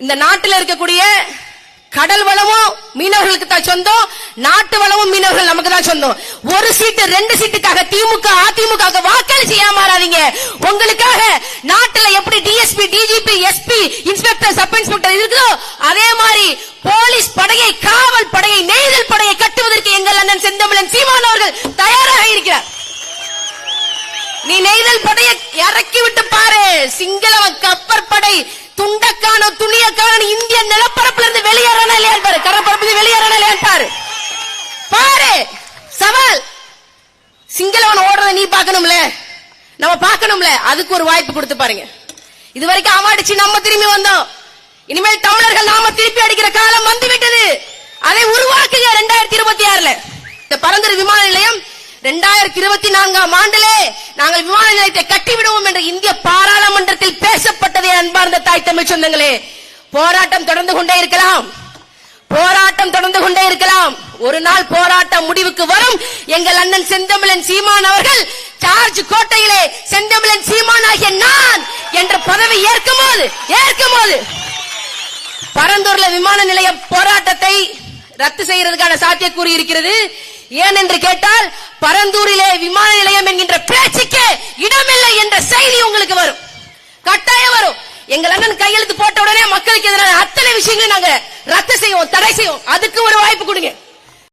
இந்த நாட்டில் இருக்கக்கூடிய கடல் வளமும் மீனவர்களுக்கு தான் சொந்தம் நாட்டு வளமும் மீனவர்கள் நமக்கு தான் சொந்தம். ஒரு சீட்டு ரெண்டு சீட்டுக்காக திமுக அதிமுக வாக்களிச்சு ஏமாறாதீங்க உங்களுக்காக நாட்டுல எப்படி DSP DGP SP inspector sub inspector இருக்குதோ அதே மாதிரி போலீஸ் படையை காவல் படையை நெய்தல் படையை கட்டுவதற்கு எங்கள் அண்ணன் செந்தமிழன் சீமான் அவர்கள் தயாராக இருக்கிறார். நீ நெய்தல் படையை துண்டக்கான துணியக்கான இந்திய நிலப்பரப்புல இருந்து வெளியேறானா இல்லையான்னு பாரு கடற்பரப்பு வெளியேறானா இல்லையான்னு பாரு பாரு சவால். சிங்களவன் ஓடுறத நீ பாக்கணும்ல நம்ம பாக்கணும்ல அதுக்கு ஒரு வாய்ப்பு கொடுத்து பாருங்க. இது வரைக்கும் அவாடிச்சு நம்ம திரும்பி வந்தோம். இனிமேல் தமிழர்கள் நாம திருப்பி அடிக்கிற காலம் வந்து விட்டது அதை உருவாக்குங்க ரெண்டாயிரத்தி இருபத்தி ஆறுல. இந்த பரந்தூர் விமான நிலையம் ரெண்டாயிரத்தி இருபத்தி நான்காம் ஆண்டிலே நாங்கள் விமான நிலையத்தை கட்டிவிடுவோம் என்று அன்பார்ந்த தாய் தமிழ் சொந்தங்களே போராட்டம் தொடர்ந்து கொண்டே இருக்கலாம். போராட்டம் தொடர்ந்து கொண்டே இருக்கலாம். ஒரு நாள் போராட்டம் முடிவுக்கு வரும். எங்கள் அண்ணன் செந்தமிழன் சீமான் அவர்கள் சார்ஜ் கோட்டையிலே செந்தமிழன் சீமான் ஆகிய நான் என்ற பதவி ஏற்கும் போது ஏற்கும் போது பரந்தூர்ல விமான நிலைய போராட்டத்தை ரத்து செய்யறதுக்கான சாத்தியக்கூறு இருக்கிறது. ஏன் என்று கேட்டால் பரந்தூரிலே விமான நிலையம் என்கின்ற பேச்சுக்கே இடமில்லை என்ற செய்தி உங்களுக்கு வரும். கட்டாயம் வரும். எங்கள் அண்ணன் கையெழுத்து போட்ட உடனே மக்களுக்கு எதிரான அத்தனை விஷயங்களையும் நாங்க ரத்து செய்வோம் தடை செய்வோம். அதுக்கு ஒரு வாய்ப்பு கொடுங்க.